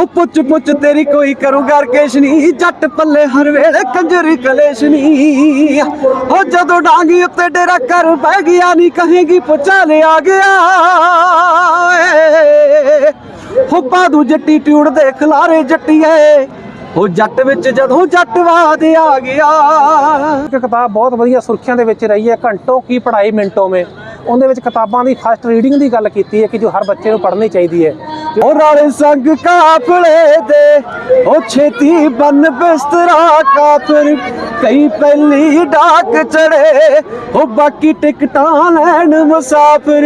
ਹੋ ਪੁੱਛ ਪੁੱਛ ਤੇਰੀ ਕੋਈ ਕਰੂ ਗਰਕੇਸ਼ ਨਹੀਂ ਜੱਟ ਪੱਲੇ ਹਰ ਵੇਲੇ ਕੰਜਰੀ ਕਲੇਸ਼ ਨਹੀਂ ਹੋ ਜਦੋਂ ਡਾਂਗੀ ਉੱਤੇ ਡੇਰਾ ਕਰ ਬਹਿ ਗਿਆ ਨਹੀਂ ਕਹੇਗੀ ਪੁੱਛਾ ਲਿਆ ਗਿਆ। ਹੋ ਬਾਦੂ ਜੱਟੀ ਟਿਊੜ ਦੇ ਖਲਾਰੇ ਜੱਟੀਏ, ਹੋ ਜੱਟ ਵਿੱਚ ਜਦੋਂ ਜੱਟਵਾਦ ਆ ਗਿਆ। ਕਿਤਾਬ ਬਹੁਤ ਵਧੀਆ ਸੁਰਖੀਆਂ ਦੇ ਵਿੱਚ ਰਹੀ ਹੈ, ਘੰਟੋ ਕੀ ਪੜਾਈ ਮਿੰਟੋ ਮੇ। ਉਹਦੇ ਵਿੱਚ ਕਿਤਾਬਾਂ ਦੀ ਫਸਟ ਰੀਡਿੰਗ ਦੀ ਗੱਲ ਕੀਤੀ ਹੈ ਕਿ ਜੋ ਹਰ ਬੱਚੇ ਨੂੰ ਪੜ੍ਹਨੀ ਚਾਹੀਦੀ ਹੈ। ਉਹ ਰਾਲੇ ਸੰਗ ਕਾਫਲੇ ਦੇ ਉਹ ਛੇਤੀ ਬਨ ਬਿਸਤਰਾ ਕਾਫਰ ਕਈ ਪਹਿਲੀ ਡਾਕ ਚੜੇ ਉਹ ਬਾਕੀ ਟਿਕਟਾਂ ਲੈਣ ਮੁਸਾਫਰ।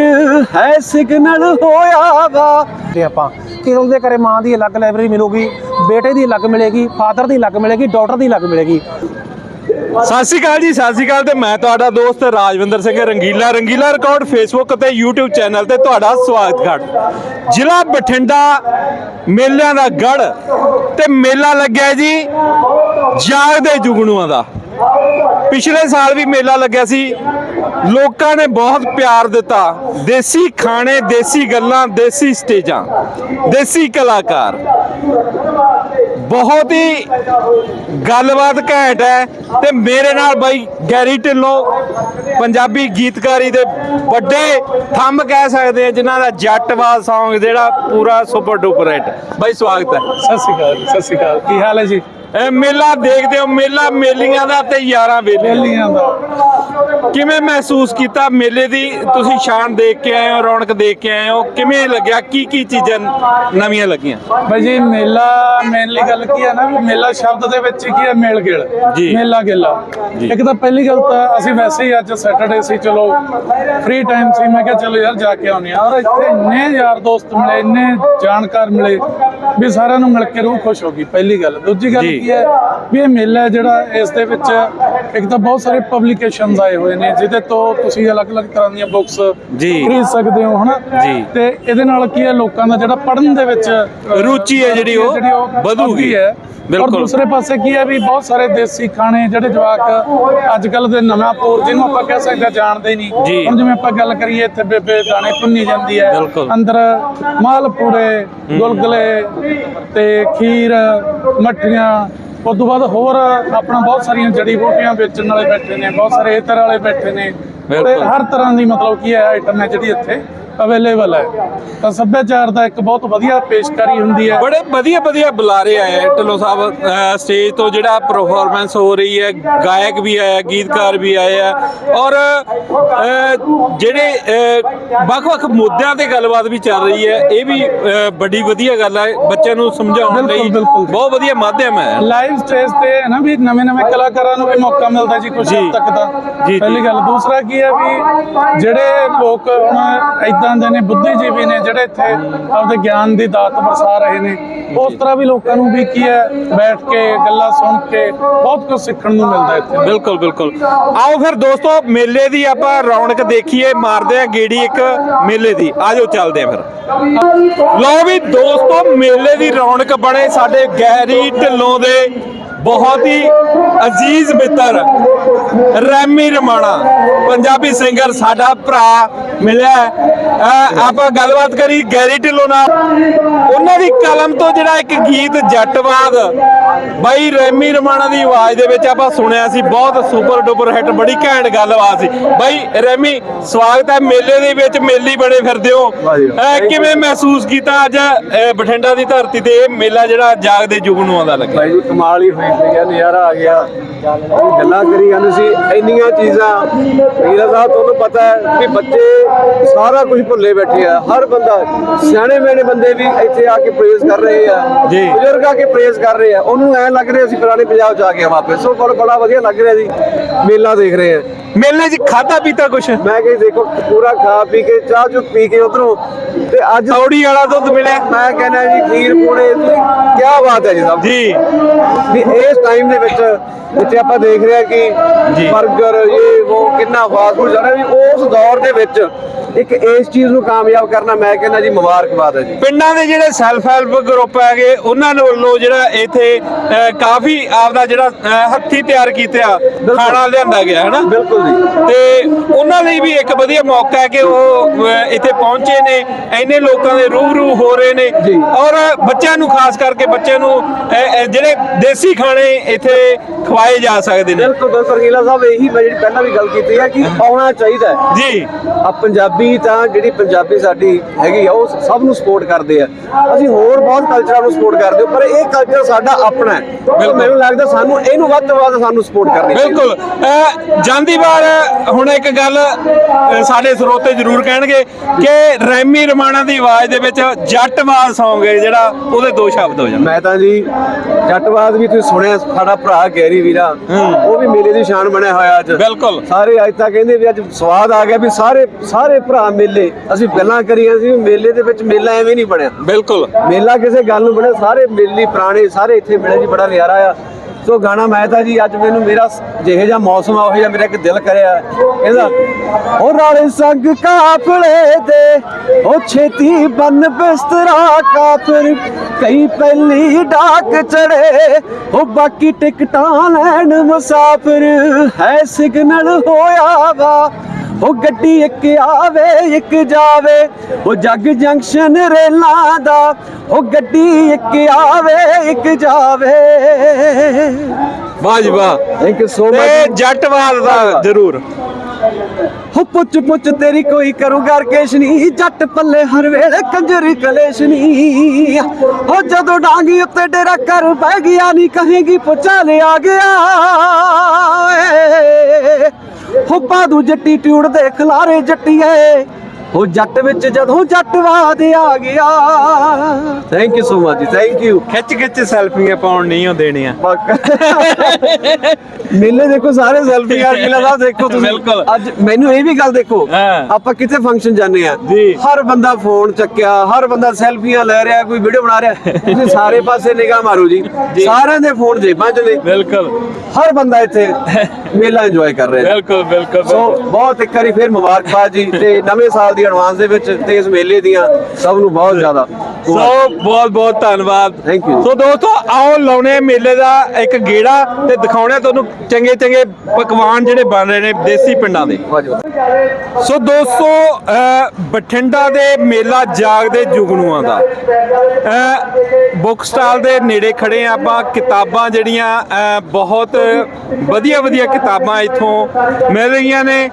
ਹੈ ਸਿਗਨਲ ਹੋਇਆ ਵਾ। ਜੇ ਆਪਾਂ ਕਿ ਉਹਦੇ ਘਰੇ ਮਾਂ ਦੀ ਅਲੱਗ ਲਾਇਬ੍ਰੇਰੀ ਮਿਲੂਗੀ ਬੇਟੇ ਦੀ ਅਲੱਗ ਮਿਲੇਗੀ ਫਾਦਰ ਦੀ ਅਲੱਗ ਮਿਲੇਗੀ ਡਾਟਰ ਦੀ ਅਲੱਗ ਮਿਲੇਗੀ। ਸਤਿ ਸ਼੍ਰੀ ਅਕਾਲ ਜੀ, ਸਤਿ ਸ਼੍ਰੀ ਅਕਾਲ ਤੇ ਮੈਂ ਤੁਹਾਡਾ ਦੋਸਤ ਰਾਜਵਿੰਦਰ ਸਿੰਘ ਰੰਗੀਲਾ ਰੰਗੀਲਾ ਰਿਕਾਰਡ ਫੇਸਬੁੱਕ ਅਤੇ YouTube ਚੈਨਲ ਤੇ ਤੁਹਾਡਾ ਸਵਾਗਤ ਕਰ। ਜ਼ਿਲ੍ਹਾ ਬਠਿੰਡਾ ਮੇਲਿਆਂ ਦਾ ਗੜ ਤੇ ਮੇਲਾ ਲੱਗਿਆ ਜੀ ਜਾਗਦੇ ਜੁਗਣੂਆਂ ਦਾ। ਪਿਛਲੇ ਸਾਲ ਵੀ ਮੇਲਾ ਲੱਗਿਆ ਸੀ। ਲੋਕਾਂ ਨੇ ਬਹੁਤ ਪਿਆਰ ਦਿੱਤਾ। ਦੇਸੀ ਖਾਣੇ, ਦੇਸੀ ਗੱਲਾਂ, ਦੇਸੀ ਸਟੇਜਾਂ, ਦੇਸੀ ਕਲਾਕਾਰ। ਬਹੁਤ ਹੀ ਗੱਲਬਾਤ ਘੈਂਟ ਹੈ ਤੇ ਮੇਰੇ ਨਾਲ ਬਾਈ ਗੈਰੀ ਢਿੱਲੋਂ ਪੰਜਾਬੀ ਗੀਤਕਾਰੀ ਦੇ ਵੱਡੇ ਥੰਮ ਕਹਿ ਸਕਦੇ ਆ ਜਿਨ੍ਹਾਂ ਦਾ ਜੱਟਵਾਦ Song ਜਿਹੜਾ ਪੂਰਾ ਸੁਪਰ ਡੂਪਰ ਹਿੱਟ ਬਾਈ ਸਵਾਗਤ ਹੈ। ਸਤਿ ਸ਼੍ਰੀ ਅਕਾਲ ਸਤਿ ਸ਼੍ਰੀ ਅਕਾਲ। ਕੀ ਹਾਲ ਹੈ ਜੀ? ਇਹ ਮੇਲਾ ਦੇਖਦੇ ਹੋ ਮੇਲਾ ਮੇਲੀਆਂ ਦਾ ਤੇ ਯਾਰਾਂ ਵੇਲੀਆਂ ਦਾ। ਕਿਵੇਂ ਮਹਿਸੂਸ ਕੀਤਾ ਮੇਲੇ ਦੀ? ਤੁਸੀਂ ਸ਼ਾਨ ਦੇਖ ਕੇ ਆਏ ਹੋ ਰੌਣਕ ਦੇਖ ਕੇ ਆਏ ਹੋ। ਕਿਵੇਂ ਲੱਗਿਆ? ਕੀ ਕੀ ਚੀਜ਼ਾਂ ਨਵੀਆਂ ਲੱਗੀਆਂ? ਭਾਈ ਜੀ ਮੇਲਾ ਮੇਨਲੀ ਗੱਲ ਕੀ ਹੈ ਨਾ ਵੀ ਮੇਲਾ ਸ਼ਬਦ ਦੇ ਵਿੱਚ ਕੀ ਹੈ? ਮੇਲ ਗਿਲ। ਜੀ। ਮੇਲਾ ਗਿਲਾ। ਇੱਕ ਤਾਂ ਪਹਿਲੀ ਗੱਲ ਤਾਂ ਅਸੀਂ ਵੈਸੇ ਹੀ ਅੱਜ ਸੈਟਰਡੇ ਸੀ ਚਲੋ ਫ੍ਰੀ ਟਾਈਮ ਸੀ। ਮੈਂ ਕਿਹਾ ਚਲੋ ਯਾਰ ਜਾ ਕੇ ਆਉਂਦੇ ਆ ਔਰ ਇੱਥੇ ਇੰਨੇ ਯਾਰ ਦੋਸਤ ਮਿਲੇ ਇੰਨੇ ਜਾਣਕਾਰ ਮਿਲੇ ਵੀ ਸਾਰਿਆਂ ਨੂੰ ਮਿਲ ਕੇ ਰੂਹ ਖੁਸ਼ ਹੋ ਗਈ ਪਹਿਲੀ ਗੱਲ। ਦੂਜੀ ਗੱਲ ਜੀ। ਕੀ ਹੈ ਵੀ ਇਹ ਮੇਲਾ ਹੈ ਜਿਹੜਾ ਇਸ ਦੇ ਵਿੱਚ ਇੱਕ ਤਾਂ ਬਹੁਤ ਸਾਰੇ ਪਬਲੀਕੇਸ਼ਨਸ ਆਏ ਹੋਏ ਨੇ ਜਿਹਦੇ ਤੋਂ ਤੁਸੀਂ ਅਲੱਗ-ਅਲੱਗ ਤਰ੍ਹਾਂ ਦੀਆਂ ਬੁੱਕਸ। ਖਰੀਦ ਸਕਦੇ ਹੋ ਹਨਾ ਜੀ। ਤੇ ਇਹਦੇ ਨਾਲ ਕੀ ਹੈ ਲੋਕਾਂ ਦਾ ਜਿਹੜਾ ਪੜ੍ਹਨ ਦੇ ਵਿੱਚ ਰੁਚੀ ਹੈ ਜਿਹੜੀ ਉਹ ਵਧੂਗੀ। ਹੈ ਬਿਲਕੁਲ। ਦੂਸਰੇ ਪਾਸੇ ਕੀ ਹੈ ਵੀ ਬਹੁਤ ਸਾਰੇ ਦੇਸੀ ਖਾਣੇ ਜਿਹੜੇ ਜਵਾਕ ਅੱਜ ਕੱਲ ਦੇ ਨਵਾਂ ਪੋਰ ਜਿਹਨੂੰ ਆਪਾਂ ਕਹਿ ਸਕਦੇ ਜਾਣਦੇ। ਨਹੀਂ ਹੁਣ ਜਿਵੇਂ ਆਪਾਂ ਗੱਲ ਕਰੀਏ ਇੱਥੇ ਬੇਬੇ ਦਾਣੇ ਭੁੰਨੀ ਜਾਂਦੀ ਹੈ। ਅੰਦਰ ਮਾਲਪੂੜੇ ਗੁਲਗੁਲੇ ਤੇ ਖੀਰ ਮੱਠੀਆਂ ਉਸ ਤੋਂ ਬਾਅਦ ਹੋਰ ਆਪਣਾ ਬਹੁਤ ਸਾਰੀਆਂ ਜੜੀ ਬੂਟੀਆਂ ਵੇਚਣ ਵਾਲੇ ਬੈਠੇ ਨੇ ਬਹੁਤ ਸਾਰੇ ਇਤਰ ਵਾਲੇ ਬੈਠੇ ਨੇ। ਹਰ ਤਰ੍ਹਾਂ ਦੀ ਮਤਲਬ ਕੀ ਹੈ ਆਈਟਮ ਹੈ ਜਿਹੜੀ ਇੱਥੇ ਅਵੇਲੇਬਲ ਹੈ। ਤਾਂ ਸੱਭਿਆਚਾਰ ਦਾ ਇੱਕ ਬਹੁਤ ਵਧੀਆ ਪੇਸ਼ਕਾਰੀ ਹੁੰਦੀ ਹੈ। ਬੜੇ ਵਧੀਆ ਵਧੀਆ ਬੁਲਾਰੇ ਆਏ ਆ ਢਿੱਲੋਂ ਸਾਹਿਬ ਸਟੇਜ ਤੋਂ ਜਿਹੜਾ ਪਰਫਾਰਮੈਂਸ ਹੋ ਰਹੀ ਹੈ ਗਾਇਕ ਵੀ ਆਇਆ ਗੀਤਕਾਰ ਵੀ ਆਏ ਆ। ਔਰ ਜਿਹੜੇ ਵੱਖ-ਵੱਖ ਮੁੱਦਿਆਂ ਤੇ ਗੱਲਬਾਤ ਵੀ ਚੱਲ ਰਹੀ ਹੈ ਇਹ ਵੀ ਬੜੀ ਵਧੀਆ ਗੱਲ ਹੈ ਬੱਚਿਆਂ ਨੂੰ ਸਮਝਾਉਣ ਲਈ। ਬਹੁਤ ਵਧੀਆ ਮਾਧਿਅਮ ਹੈ। ਲਾਈਵ ਸਟੇਜ ਤੇ ਹੈ ਨਾ ਵੀ ਨਵੇਂ ਨਵੇਂ ਕਲਾਕਾਰਾਂ ਨੂੰ ਵੀ ਮੌਕਾ ਮਿਲਦਾ ਜੀ ਕੁਝ ਤੱਕ ਦਾ। ਪਹਿਲੀ ਗੱਲ। ਦੂਸਰਾ ਕੀ ਹੈ ਵੀ ਜਿਹੜੇ ਲੋਕ ਹੁਣ ਇਦਾਂ ਦੇ ਨੇ ਬੁੱਧੀਜੀਵੀ ਨੇ ਜਿਹੜੇ ਇੱਥੇ ਆਪਦੇ ਗਿਆਨ ਦੀ ਦਾਤ ਵਰਸਾ ਰਹੇ ਨੇ। ਉਸ ਤਰ੍ਹਾਂ ਵੀ ਲੋਕਾਂ ਨੂੰ ਵੀ ਕੀ ਹੈ ਬੈਠ ਕੇ ਗੱਲਾਂ ਸੁਣ ਕੇ ਬਹੁਤ ਕੁਝ ਸਿੱਖਣ ਨੂੰ ਮਿਲਦਾ ਇੱਥੇ। ਬਿਲਕੁਲ ਬਿਲਕੁਲ। ਆਓ ਫਿਰ ਦੋਸਤੋ ਮੇਲੇ ਦੀ ਆਪਾਂ ਰੌਣਕ ਦੇਖੀਏ ਮਾਰਦੇ ਆ ਗੇੜੀ ਇੱਕ ਮੇਲੇ ਦੀ। ਆਜੋ ਚੱਲਦੇ ਆ ਫਿਰ। ਲਓ ਵੀ ਦੋਸਤੋ ਮੇਲੇ ਦੀ ਰੌਣਕ ਬਣੇ ਸਾਡੇ ਗੈਰੀ ਢਿੱਲੋਂ ਦੇ ਬਹੁਤ ਹੀ ਅਜ਼ੀਜ਼ ਮਿੱਤਰ ਰੈਮੀ ਰਮਾਣਾ ਪੰਜਾਬੀ ਸਿੰਗਰ ਸਾਡਾ ਭਰਾ ਮਿਲਿਆ ਆਪਾਂ ਗੱਲਬਾਤ ਕਰੀ ਗੈਰੀ ਢਿੱਲੋਂ ਨਾਲ। ਉਹਨਾਂ ਦੀ ਕਲਮ ਤੋਂ ਜਿਹੜਾ ਇੱਕ ਗੀਤ ਜੱਟਵਾਦ ਬਾਈ ਰੈਮੀ ਰਮਾਣਾ ਦੀ ਆਵਾਜ਼ ਦੇ ਵਿੱਚ ਆਪਾਂ ਸੁਣਿਆ ਸੀ ਬਹੁਤ ਸੁਪਰ ਡੁਪਰ ਹਿੱਟ ਬੜੀ ਘੈਂਟ ਗੱਲਬਾਤ ਸੀ। ਬਾਈ ਰੈਮੀ ਸਵਾਗਤ ਹੈ ਮੇਲੇ ਦੇ ਵਿੱਚ ਮੇਲੀ ਬਣੇ ਫਿਰਦੇ ਹੋ। ਕਿਵੇਂ ਮਹਿਸੂਸ ਕੀਤਾ ਅੱਜ ਬਠਿੰਡਾ ਦੀ ਧਰਤੀ ਤੇ ਇਹ ਮੇਲਾ ਜਿਹੜਾ ਜਾਗਦੇ ਜੁਗ ਨੂੰ ਆਉਂਦਾ ਲੱਗਿਆ ਜੀ ਕਮਾਲ ਹੀ ਹੋਈ ਆ ਨਜ਼ਾਰਾ ਆ ਗਿਆ। ਗੱਲਾਂ ਕਰੀ ਜਾਂਦੇ ਸੀ ਇੰਨੀਆਂ ਚੀਜ਼ਾਂ। ਵੀਰਾ ਸਾਹਿਬ ਤੁਹਾਨੂੰ ਪਤਾ ਹੈ ਕਿ ਬੱਚੇ ਸਾਰਾ ਕੁਝ ਭੁੱਲੇ ਬੈਠੇ ਆ। ਹਰ ਬੰਦਾ ਸਿਆਣੇ ਮੈਨੇ ਬੰਦੇ ਵੀ ਇੱਥੇ ਆ ਕੇ ਪ੍ਰੇਜ਼ ਕਰ ਰਹੇ ਆ। ਜੀ। ਬਜ਼ੁਰਗ ਆ ਕੇ ਪ੍ਰੇਜ਼ ਕਰ ਰਹੇ ਆ। ਉਹਨੂੰ ਐ ਲੱਗ ਰਿਹਾ ਅਸੀਂ ਪੁਰਾਣੇ ਪੰਜਾਬ ਚ ਆ ਕੇ ਵਾਪਸ। ਸੋ ਬੜਾ ਬੜਾ ਵਧੀਆ ਲੱਗ ਰਿਹਾ ਜੀ। ਮੇਲਾ ਦੇਖ ਰਹੇ ਆ। ਮੇਲੇ 'ਚ ਖਾਦਾ ਪੀਤਾ ਕੁਛ? ਮੈਂ ਕਿ ਦੇਖੋ ਪੂਰਾ ਖਾ ਪੀ ਕੇ ਚਾਹ ਚੁ ਪੀ ਕੇ ਉਧਰੋਂ। ਤੇ ਅੱਜ ਤੌੜੀ ਵਾਲਾ ਦੁੱਧ ਮਿਲਿਆ। ਮੈਂ ਕਹਿੰਦਾ ਜੀ ਖੀਰ ਪੂੜੇ ਕੀ ਬਾਤ ਹੈ ਜੀ ਸਾਹਿਬ ਜੀ। ਵੀ ਇਸ ਟਾਈਮ ਦੇ ਵਿੱਚ ਤੇ ਆਪਾਂ ਦੇਖ ਰਹੇ ਜੀ। ਕਿ 버ਗਰ ਇਹ ਉਹ ਕਿੰਨਾ ਫਾਸਟ ਫੂਡ ਰਿਹਾ ਵੀ ਉਸ ਦੌਰ ਦੇ ਵਿੱਚ ਇੱਕ ਇਸ ਚੀਜ਼ ਨੂੰ ਕਾਮਯਾਬ ਕਰਨਾ ਮੈਂ ਕਹਿੰਦਾ ਜੀ ਮੁਬਾਰਕਬਾਦ ਹੈ ਜੀ। ਪਿੰਡਾਂ ਦੇ ਜਿਹੜੇ ਸੈਲਫ ਹੈਲਪ ਗਰੁੱਪ ਹੈਗੇ ਉਹਨਾਂ ਦੇ ਵੱਲੋਂ ਜਿਹੜਾ ਇੱਥੇ ਕਾਫੀ ਆਪਦਾ ਜਿਹੜਾ ਅਹ, ਹੱਥੀ ਤਿਆਰ ਕੀਤਾ ਖਾਣਾ ਲਿਆਂਦਾ ਗਿਆ ਹੈ ਨਾ ਬਿਲਕੁਲ ਜੀ। ਤੇ ਉਹਨਾਂ ਲਈ ਵੀ ਇੱਕ ਵਧੀਆ ਮੌਕਾ ਹੈ ਕਿ ਉਹ ਇੱਥੇ ਪਹੁੰਚੇ ਨੇ ਇੰਨੇ ਲੋਕਾਂ ਦੇ ਰੂਬਰੂ ਹੋ ਰਹੇ ਨੇ। ਔਰ ਬੱਚਿਆਂ ਨੂੰ ਖਾਸ ਕਰਕੇ ਬੱਚਿਆਂ ਨੂੰ ਜਿਹੜੇ ਦੇਸੀ ਖਾਣੇ ਇੱਥੇ ਖਵਾਏ ਜਾ ਸਕਦੇ ਨੇ। ਬਿਲਕੁਲ ਬਿਲਕੁਲ ਰੰਗੀਲਾ ਸਾਹਿਬ ਇਹੀ ਮੈਂ ਜਿਹੜੀ ਪਹਿਲਾਂ ਵੀ ਗੱਲ ਕੀਤੀ ਹੈ ਕਿ ਆਉਣਾ ਚਾਹੀਦਾ ਹੈ। ਜੀ। ਆ ਪੰਜਾਬੀ ਤਾਂ ਜਿਹੜੀ ਪੰਜਾਬੀ ਸਾਡੀ ਹੈਗੀ ਆ ਉਹ ਸਭ ਨੂੰ ਸਪੋਰਟ ਕਰਦੇ ਆ। ਅਸੀਂ ਹੋਰ ਬਹੁਤ ਕਲਚਰਾਂ ਨੂੰ ਸਪੋਰਟ ਕਰਦੇ ਹਾਂ ਪਰ ਇਹ ਕਲਚਰ ਸਾਡਾ ਆਪਣਾ ਹੈ। ਤਾਂ ਮੈਨੂੰ ਲੱਗਦਾ ਸਾਨੂੰ ਇਹਨੂੰ ਵੱਧ ਤੋਂ ਵੱਧ ਸਾਨੂੰ ਸਪੋਰਟ ਕਰਨੀ ਚਾਹੀਦੀ। ਬਿਲਕੁਲ। ਅਹ ਜਾਂਦੀ ਵਾਰ ਹੁਣ ਇੱਕ ਗੱਲ ਅਹ ਸਾਡੇ ਸਰੋਤੇ ਜ਼ਰੂਰ ਕਹਿਣਗੇ ਕਿ ਰੈਮੀ ਰਮਾਣਾ ਦੀ ਆਵਾਜ਼ ਦੇ ਵਿੱਚ ਜੱਟਵਾਦ Song ਹੈ ਜਿਹੜਾ ਉਹਦੇ ਦੋ ਸ਼ਬਦ ਹੋ ਜਾਣ। ਮੈਂ ਤਾਂ ਜੀ ਜੱਟਵਾਦ ਵੀ ਤੁਸੀਂ ਸੁਣਿਆ ਸਾਡਾ ਭਰਾ ਗੈਰੀ ਵੀਰਾ ਉਹ ਵੀ ਮੇਲੇ ਦੀ ਸ਼ਾਨ ਬਣਿਆ ਹੋਇਆ ਅੱਜ। ਬਿਲਕੁਲ। ਸਾਰੇ ਅੱਜ ਤਾਂ ਕਹਿੰਦੇ ਵੀ ਅੱਜ ਸਵਾਦ ਆ ਗਿਆ ਵੀ ਸਾਰੇ ਸਾਰੇ ਭਰਾ ਮੇਲੇ। ਅਸੀਂ ਗੱਲਾਂ ਕਰੀਆਂ ਸੀ ਮੇਲੇ ਦੇ ਵਿੱਚ ਮੇਲਾ ਐਵੇਂ ਨਹੀਂ ਬਣਿਆ। ਬਿਲਕੁਲ। ਮੇਲਾ ਕਿਸੇ ਗੱਲ ਨੂੰ ਬਣਿਆ ਸਾਰੇ ਮੇਲੀ ਪੁਰਾਣੇ ਸਾਰੇ ਇੱਥੇ ਮਿਲੇ ਜੀ ਬੜਾ ਨਜ਼ਾਰਾ ਆ। ਸੋ ਗਾਣਾ ਮੈਂ ਤਾਂ ਜੀ ਅੱਜ ਮੈਨੂੰ ਮੇਰਾ ਜਿਹੇ ਜਿਹਾ ਮੌਸਮ ਆ, ਉਹ ਜਿਹਾ ਮੇਰਾ ਇੱਕ ਦਿਲ ਕਰਿਆ। ਕਹਿੰਦਾ ਉਹ ਰਾਲੇ ਸੰਗ ਕਾਫਲੇ ਦੇ, ਉਹ ਛੇਤੀ ਬੰਨ ਬਿਸਤਰਾ ਕਾਫਰ। ਕਈ ਪਹਿਲੀ ਡਾਕ ਚੜੇ, ਉਹ ਬਾਕੀ ਟਿਕਟਾਂ ਲੈਣ ਮੁਸਾਫਰ। ਹੈ ਸਿਗਨਲ ਹੋਇਆ ਵਾ ਉਹ ਗੱਡੀ ਇੱਕ ਆਵੇ ਇੱਕ ਜਾਵੇ। ਉਹ ਜੱਗ ਜੰਕਸ਼ਨ ਰੇਲਾਂ ਦਾ ਉਹ ਗੱਡੀ ਇੱਕ ਆਵੇ ਇੱਕ ਜਾਵੇ। ਵਾਹ ਜੀ ਵਾਹ। ਥੈਂਕ ਯੂ ਸੋ ਤੇ ਮਚ ਜੱਟਵਾਦ ਦਾ ਜ਼ਰੂਰ। ਹੋ ਪੁੱਛ ਪੁੱਛ ਤੇਰੀ ਕੋਈ ਕਰੂਗਾ ਰਕੇਸ਼ ਨਹੀਂ ਜੱਟ ਪੱਲੇ ਹਰ ਵੇਲੇ ਕੰਜਰ ਕਲੇਸ਼ ਨਹੀਂ ਹੋ ਜਦੋਂ ਡਾਂਗੀ ਉੱਤੇ ਡੇਰਾ ਕਰ ਪੈ ਗਿਆ ਨਹੀਂ ਕਹੇਗੀ ਪੁੱਛਾ ਲਿਆ ਗਿਆ ਏ। ਹੋ ਬਾਦੂ ਜੱਟੀ ਟਿਊੜ ਦੇ ਖਲਾਰੇ ਜੱਟੀਏ ਹੋ ਜੱਟ ਵਿੱਚ ਜਦੋਂ ਜੱਟਵਾਦ ਆ ਗਿਆ। Thank you so much ji thank you ਖਿੱਚ ਖਿੱਚ ਸੈਲਫੀਆਂ ਪਾਉਣ ਨਹੀਂ ਉਹ ਦੇਣੀਆਂ। ਮੇਲੇ ਦੇਖੋ ਸਾਰੇ ਸੈਲਫੀ ਯਾਰ ਸਾਹਿਬ ਦੇਖੋ ਤੁਸੀਂ। ਬਿਲਕੁਲ। ਅੱਜ ਮੈਨੂੰ ਇਹ ਵੀ ਗੱਲ ਦੇਖੋ। ਆਪਾਂ ਕਿੱਥੇ ਫੰਕਸ਼ਨ ਜਾਂਦੇ ਆ। ਹਰ ਬੰਦਾ ਫੋਨ ਚੱਕਿਆ ਹਰ ਬੰਦਾ ਸੈਲਫੀਆਂ ਲੈ ਰਿਹਾ ਕੋਈ ਵੀਡੀਓ ਬਣਾ ਰਿਹਾ। ਤੁਸੀਂ ਸਾਰੇ ਪਾਸੇ ਨਿਗਾਹ ਮਾਰੋ ਜੀ। ਸਾਰਿਆਂ ਦੇ ਫੋਨ ਜੇਬਾਂ 'ਚ ਨੇ। ਬਿਲਕੁਲ। ਹਰ ਬੰਦਾ ਇੱਥੇ ਮੇਲਾ ਇੰਜੋਏ ਕਰ ਰਿਹਾ ਬਿਲਕੁਲ ਬਿਲਕੁਲ ਸੋ ਬਹੁਤ ਇੱਕ ਵਾਰੀ ਫਿਰ ਮੁਬਾਰਕਬਾਦ ਜੀ ਤੇ ਨਵੇਂ ਸਾਲ ਦੀ ਐਡਵਾਂਸ ਦੇ ਵਿੱਚ ਤੇ ਇਸ ਮੇਲੇ ਦੀਆਂ ਸਭ ਨੂੰ ਬਹੁਤ ਜ਼ਿਆਦਾ। ਸੋ ਬਹੁਤ ਬਹੁਤ ਧੰਨਵਾਦ। Thank you. ਸੋ ਦੋਸਤੋ ਆਓ ਲਾਉਣੇ ਮੇਲੇ ਦਾ ਇੱਕ ਗੇੜਾ ਤੇ ਦਿਖਾਉਣੇ ਤੁਹਾਨੂੰ ਚੰਗੇ ਚੰਗੇ ਪਕਵਾਨ ਜਿਹੜੇ ਬਣ ਰਹੇ ਨੇ ਦੇਸੀ ਪਿੰਡਾਂ ਦੇ। ਸੋ ਦੋਸਤੋ ਅਹ, ਬਠਿੰਡਾ ਦੇ ਮੇਲਾ ਜਾਗਦੇ ਜੁਗਨੂਆਂ ਦਾ। ਬੁੱਕ ਸਟਾਲ ਦੇ ਨੇੜੇ ਖੜੇ ਆ ਆਪਾਂ ਕਿਤਾਬਾਂ ਜਿਹੜੀਆਂ ਅਹ, ਬਹੁਤ ਵਧੀਆ ਵਧੀਆ ਕਿਤਾਬਾਂ ਇੱਥੋਂ ਮਿਲ ਰਹੀਆਂ ਨੇ।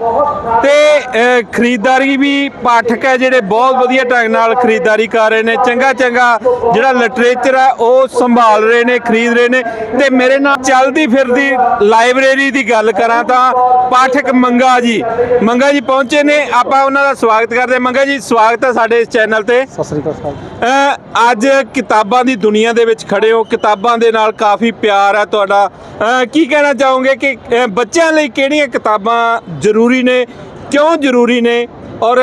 ਤੇ ਅਹ, ਖਰੀਦਦਾਰੀ ਵੀ ਪਾਠਕ ਹੈ ਜਿਹੜੇ ਬਹੁਤ ਵਧੀਆ ਢੰਗ ਨਾਲ ਖਰੀਦਦਾਰੀ ਕਰ ਰਹੇ ਨੇ। ਚੰਗਾ ਚੰਗਾ ਜਿਹੜਾ ਲਿਟਰੇਚਰ ਹੈ ਉਹ ਸੰਭਾਲ ਰਹੇ ਨੇ ਖਰੀਦ ਰਹੇ ਨੇ। ਤੇ ਮੇਰੇ ਨਾਲ ਚੱਲਦੀ ਫਿਰਦੀ ਲਾਇਬ੍ਰੇਰੀ ਦੀ ਗੱਲ ਕਰਾਂ ਤਾਂ ਪਾਠਕ ਮੰਗਾ ਜੀ। ਮੰਗਾ ਜੀ ਪਹੁੰਚੇ ਨੇ। ਆਪਾਂ ਉਹਨਾਂ ਦਾ ਸਵਾਗਤ ਕਰਦੇ ਮੰਗਾ ਜੀ ਸਵਾਗਤ ਹੈ ਸਾਡੇ ਇਸ ਚੈਨਲ ਤੇ। ਸਤਿ ਸ੍ਰੀ ਅਕਾਲ ਅੱਜ ਕਿਤਾਬਾਂ ਦੀ ਦੁਨੀਆ ਦੇ ਵਿੱਚ ਖੜੇ ਹੋ। ਕਿਤਾਬਾਂ ਦੇ ਨਾਲ ਕਾਫੀ ਪਿਆਰ ਹੈ ਤੁਹਾਡਾ। ਕੀ ਕਹਿਣਾ ਚਾਹੋਗੇ ਕਿ ਬੱਚਿਆਂ ਲਈ ਕਿਹੜੀਆਂ ਕਿਤਾਬਾਂ ਜ਼ਰੂਰੀ ਨੇ ਕਿਉਂ ਜ਼ਰੂਰੀ ਨੇ? ਔਰ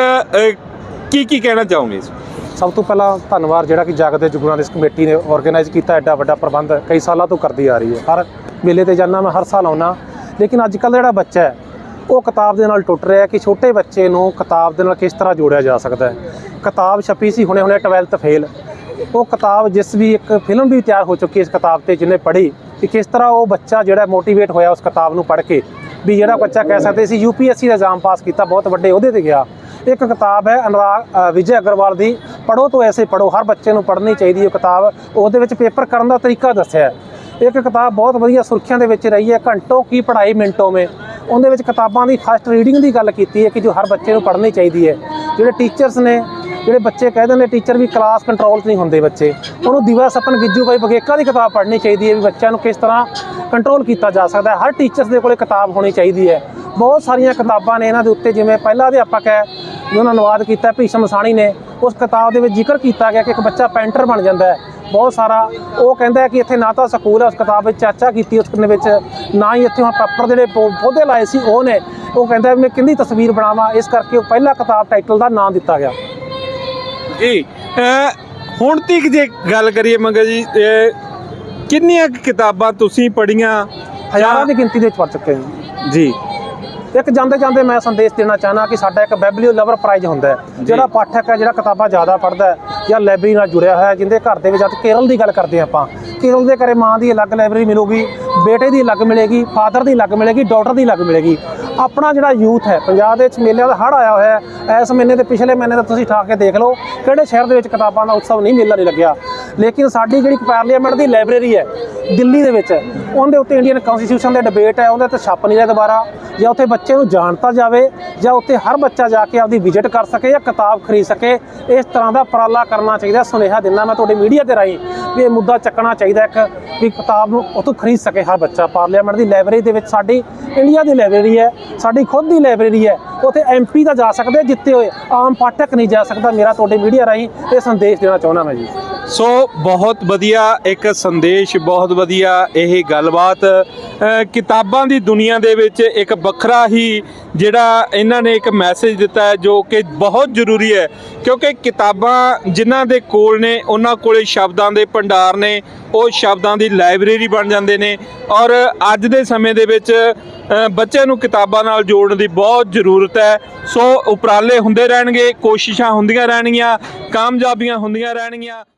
ਕੀ ਕੀ ਕਹਿਣਾ ਚਾਹੋਗੇ ਇਸ ਸਭ ਤੋਂ ਪਹਿਲਾਂ ਧੰਨਵਾਦ ਜਿਹੜਾ ਕਿ ਜਗਦੇ ਜੁਗਨਾਂ ਦੀ ਇਸ ਕਮੇਟੀ ਨੇ ਆਰਗੇਨਾਈਜ਼ ਕੀਤਾ, ਐਡਾ ਵੱਡਾ ਪ੍ਰਬੰਧ ਕਈ ਸਾਲਾਂ ਤੋਂ ਕਰਦੀ ਆ ਰਹੀ ਹੈ। ਹਰ ਮੇਲੇ ਤੇ ਜਾਂਦਾ ਮੈਂ, ਹਰ ਸਾਲ ਆਉਣਾ ਲੇਕਿਨ ਅੱਜ ਕੱਲ੍ਹ ਜਿਹੜਾ ਬੱਚਾ ਹੈ, ਉਹ ਕਿਤਾਬ ਦੇ ਨਾਲ ਟੁੱਟ ਰਿਹਾ ਕਿ ਛੋਟੇ ਬੱਚੇ ਨੂੰ ਕਿਤਾਬ ਦੇ ਨਾਲ ਕਿਸ ਤਰ੍ਹਾਂ ਜੋੜਿਆ ਜਾ ਸਕਦਾ ਹੈ। ਕਿਤਾਬ ਛਪੀ ਸੀ ਹੁਣੇ ਹੁਣੇ 12th ਫੇਲ ਉਹ ਕਿਤਾਬ ਜਿਸ ਵੀ ਇੱਕ ਫਿਲਮ ਵੀ ਤਿਆਰ ਹੋ ਚੁੱਕੀ ਇਸ ਕਿਤਾਬ ਤੇ ਜਿਹਨੇ ਪੜ੍ਹੀ ਕਿ ਕਿਸ ਤਰ੍ਹਾਂ ਉਹ ਬੱਚਾ ਜਿਹੜਾ ਮੋਟੀਵੇਟ ਹੋਇਆ ਉਸ ਕਿਤਾਬ ਨੂੰ ਪੜ੍ਹ ਕੇ, ਵੀ ਜਿਹੜਾ ਬੱਚਾ ਕਹਿ ਸਕਦੇ ਸੀ ਯੂਪੀਐਸਸੀ ਦਾ ਐਗਜ਼ਾਮ ਪਾਸ ਕੀਤਾ, ਬਹੁਤ ਵੱਡੇ ਅਹੁਦੇ ਤੇ ਗਿਆ। ਇੱਕ ਕਿਤਾਬ ਹੈ ਅਨੁਰਾਗ ਵਿਜੇ ਅਗਰਵਾਲ ਦੀ ਪੜੋ ਤੋਂ ਐਸੇ ਪੜੋ ਹਰ ਬੱਚੇ ਨੂੰ ਪੜ੍ਹਨੀ ਚਾਹੀਦੀ ਹੈ ਕਿਤਾਬ, ਉਹਦੇ ਵਿੱਚ ਪੇਪਰ ਕਰਨ ਦਾ ਤਰੀਕਾ ਦੱਸਿਆ ਇੱਕ ਕਿਤਾਬ ਬਹੁਤ ਵਧੀਆ ਸੁਰਖੀਆਂ ਦੇ ਵਿੱਚ ਰਹੀ ਹੈ, ਘੰਟੋ ਕੀ ਪੜ੍ਹਾਈ ਮਿੰਟੋਂ ਮੇ। ਉਹਦੇ ਵਿੱਚ ਕਿਤਾਬਾਂ ਦੀ ਫਸਟ ਰੀਡਿੰਗ ਦੀ ਗੱਲ ਕੀਤੀ ਹੈ ਕਿ ਜੋ ਹਰ ਬੱਚੇ ਨੂੰ ਪੜ੍ਹਨੀ ਚਾਹੀਦੀ ਹੈ। ਜਿਹੜੇ ਟੀਚਰਸ ਨੇ, ਜਿਹੜੇ ਬੱਚੇ ਕਹਿੰਦੇ ਨੇ ਟੀਚਰ ਵੀ ਕਲਾਸ ਕੰਟਰੋਲ 'ਚ ਨਹੀਂ ਹੁੰਦੇ ਬੱਚੇ। ਉਹਨੂੰ ਦਿਵਾ ਸਪਨ ਗਿੱਜੂ ਭਾਈ ਬਗੇਕਾ ਦੀ ਕਿਤਾਬ ਪੜ੍ਹਨੀ ਚਾਹੀਦੀ ਹੈ ਵੀ ਬੱਚਿਆਂ ਨੂੰ ਕਿਸ ਤਰ੍ਹਾਂ ਕੰਟਰੋਲ ਕੀਤਾ ਜਾ ਸਕਦਾ ਹੈ। ਹਰ ਟੀਚਰਸ ਦੇ ਕੋਲੇ ਕਿਤਾਬ ਹੋਣੀ ਚਾਹੀਦੀ ਹੈ। ਬਹੁਤ ਸਾਰੀਆਂ ਕਿਤਾਬਾਂ ਨੇ ਇਹਨਾਂ ਦੇ ਉੱਤੇ, ਜਿਵੇਂ ਪਹਿਲਾ ਅਧਿਆਪਕ ਹੈ ਜਿਹਨਾਂ ਅਨੁਵਾਦ ਕੀਤਾ ਭੀਸ਼ਮ ਸਾਣੀ ਨੇ ਉਸ ਕਿਤਾਬ ਦੇ ਵਿੱਚ ਜ਼ਿਕਰ ਕੀਤਾ ਗਿਆ ਕਿ ਇੱਕ ਬੱਚਾ ਪੈਂਟਰ ਬਣ ਜਾਂਦਾ ਹੈ। ਬਹੁਤ ਸਾਰਾ ਉਹ ਕਹਿੰਦਾ ਹੈ ਕਿ ਇੱਥੇ ਨਾ ਤਾਂ ਸਕੂਲ ਹੈ ਉਸ ਕਿਤਾਬ ਵਿੱਚ ਚਰਚਾ ਕੀਤੀ ਉਸ ਦੇ ਵਿੱਚ ਨਾ ਹੀ ਇੱਥੇ ਹੁਣ ਪੇਪਰ ਜਿਹੜੇ ਪੌਦੇ ਲਾਏ ਸੀ ਉਹ ਨੇ। ਉਹ ਕਹਿੰਦਾ ਮੈਂ ਕਿੰਦੀ ਤਸਵੀਰ ਬਣਾਵਾਂ ਇਸ ਕਰਕੇ ਉਹ ਪਹਿਲਾ ਕਿਤਾਬ ਟਾਈਟਲ ਦਾ ਨਾਮ ਦਿੱਤਾ ਗਿਆ। ਜੀ ਹੁਣ ਤੱਕ ਜੇ ਗੱਲ ਕਰੀਏ ਮੰਗਾ ਜੀ ਕਿੰਨੀਆਂ ਕਿਤਾਬਾਂ ਤੁਸੀਂ ਪੜ੍ਹੀਆਂ? ਹਜ਼ਾਰਾਂ ਦੀ ਗਿਣਤੀ ਦੇ ਵਿੱਚ ਪੜ ਚੁੱਕੇ ਹਾਂ। ਜੀ। ਇੱਕ ਜਾਂਦੇ ਜਾਂਦੇ ਮੈਂ ਸੰਦੇਸ਼ ਦੇਣਾ ਚਾਹਨਾ ਕਿ ਸਾਡਾ ਇੱਕ ਬੈਬਲੀਓ ਲਵਰ ਪ੍ਰਾਈਜ਼ ਹੁੰਦਾ ਹੈ ਜਿਹੜਾ ਪਾਠਕ ਹੈ ਜਿਹੜਾ ਕਿਤਾਬਾਂ ਜ਼ਿਆਦਾ ਪੜ੍ਹਦਾ ਹੈ ਜਾਂ ਲਾਇਬ੍ਰੇਰੀ ਨਾਲ ਜੁੜਿਆ ਹੋਇਆ ਹੈ ਜਿੰਦੇ ਘਰ ਦੇ ਵਿੱਚ ਅੱਜ ਕੇਰਲ ਦੀ ਗੱਲ ਕਰਦੇ ਆਪਾਂ। ਕੇਰਲ ਦੇ ਘਰੇ ਮਾਂ ਦੀ ਅਲੱਗ ਲਾਇਬ੍ਰੇਰੀ ਮਿਲੂਗੀ ਬੇਟੇ ਦੀ ਅਲੱਗ ਮਿਲੇਗੀ ਫਾਦਰ ਦੀ ਅਲੱਗ ਮਿਲੇਗੀ ਡਾਟਰ ਦੀ ਅਲੱਗ ਮਿਲੇਗੀ। ਆਪਣਾ ਜਿਹੜਾ ਯੂਥ ਹੈ ਪੰਜਾਬ ਦੇ ਵਿੱਚ ਮੇਲਿਆਂ ਦਾ ਹੜ ਆਇਆ ਹੋਇਆ ਹੈ ਇਸ ਮਹੀਨੇ ਤੇ ਪਿਛਲੇ ਮਹੀਨੇ ਦਾ ਤੁਸੀਂ ਠਾ ਕੇ ਦੇਖ ਲਓ ਕਿਹੜੇ ਸ਼ਹਿਰ ਦੇ ਵਿੱਚ ਕਿਤਾਬਾਂ ਦਾ ਉਤਸਵ ਨਹੀਂ ਮੇਲਾ ਨਹੀਂ ਲੱਗਿਆ। ਲੇਕਿਨ ਸਾਡੀ ਜਿਹੜੀ ਪਾਰਲੀਮੈਂਟ ਦੀ ਲਾਇਬ੍ਰੇਰੀ ਹੈ, ਦਿੱਲੀ ਦੇ ਵਿੱਚ, ਉਹਦੇ ਉੱਤੇ ਇੰਡੀਅਨ ਕਨਸਟੀਟਿਊਸ਼ਨ ਦੇ ਡਿਬੇਟ ਹੈ, ਉਹਦੇ ਤੇ ਛਪ ਨਹੀਂ ਰਿਹਾ ਦੁਬਾਰਾ, ਜਾਂ ਉੱਥੇ ਬੱਚੇ ਨੂੰ ਜਾਣਤਾ ਜਾਵੇ, ਜਾਂ ਉੱਥੇ ਹਰ ਬੱਚਾ ਜਾ ਕੇ ਆਪਦੀ ਵਿਜ਼ਿਟ ਕਰ ਸਕੇ ਜਾਂ ਕਿਤਾਬ ਖਰੀਦ ਸਕੇ, ਇਸ ਤਰ੍ਹਾਂ ਦਾ ਉਪਰਾਲਾ ਕਰਨਾ ਚਾਹੀਦਾ, ਸੁਨੇਹਾ ਦਿੰਦਾ ਮੈਂ ਤੁਹਾਡੇ ਮੀਡੀਆ ਦੇ ਰਾਹੀਂ ਵੀ ਇਹ ਮੁੱਦਾ ਚੱਕਣਾ ਚਾਹੀਦਾ ਇੱਕ, ਵੀ ਕਿਤਾਬ ਨੂੰ ਉੱਥੋਂ ਖਰੀਦ ਸਕੇ ਹਰ ਬੱਚਾ। ਪਾਰਲੀਮੈਂਟ ਦੀ ਲਾਇਬ੍ਰੇਰੀ ਦੇ ਵਿੱਚ ਸਾਡੀ ਇੰਡੀਆ ਦੀ ਲਾਇਬ੍ਰੇਰੀ ਹੈ, ਸਾਡੀ ਖੁਦ ਦੀ ਲਾਇਬ੍ਰੇਰੀ ਹੈ, ਉੱਥੇ ਐਮਪੀ ਤਾਂ ਜਾ ਸਕਦੇ ਆ ਜਿੱਤੇ ਹੋਏ, ਆਮ ਪਾਠਕ ਨਹੀਂ ਜਾ ਸਕਦਾ। ਮੇਰਾ ਤੁਹਾਡੇ ਮੀਡੀਆ ਰਾਹੀਂ ਇਹ ਸੰਦੇਸ਼ ਦੇਣਾ ਚਾਹੁੰਦਾ ਮੈਂ ਜੀ। ਸੋ ਬਹੁਤ ਵਧੀਆ ਇੱਕ ਸੰਦੇਸ਼, ਬਹੁਤ ਵਧੀਆ ਇਹ ਗੱਲਬਾਤ। ਕਿਤਾਬਾਂ ਦੀ ਦੁਨੀਆ ਦੇ ਵਿੱਚ ਇੱਕ ਵੱਖਰਾ ਹੀ ਜਿਹੜਾ ਇਹਨਾਂ ਨੇ ਇੱਕ ਮੈਸੇਜ ਦਿੱਤਾ ਹੈ, ਜੋ ਕਿ ਬਹੁਤ ਜ਼ਰੂਰੀ ਹੈ। ਕਿਉਂਕਿ ਕਿਤਾਬਾਂ ਜਿਨ੍ਹਾਂ ਦੇ ਕੋਲ ਨੇ, ਉਹਨਾਂ ਕੋਲੇ ਸ਼ਬਦਾਂ ਦੇ ਭੰਡਾਰ ਨੇ, ਉਹ ਸ਼ਬਦਾਂ ਦੀ ਲਾਇਬ੍ਰੇਰੀ ਬਣ ਜਾਂਦੇ ਨੇ। ਔਰ ਅੱਜ ਦੇ ਸਮੇਂ ਦੇ ਵਿੱਚ ਬੱਚਿਆਂ ਨੂੰ ਕਿਤਾਬਾਂ ਨਾਲ ਜੋੜਨ ਦੀ ਬਹੁਤ ਜ਼ਰੂਰਤ ਹੈ। ਸੋ ਉਪਰਾਲੇ ਹੁੰਦੇ ਰਹਿਣਗੇ, ਕੋਸ਼ਿਸ਼ਾਂ ਹੁੰਦੀਆਂ ਰਹਿਣਗੀਆਂ, ਕਾਮਯਾਬੀਆਂ ਹੁੰਦੀਆਂ ਰਹਿਣਗੀਆਂ।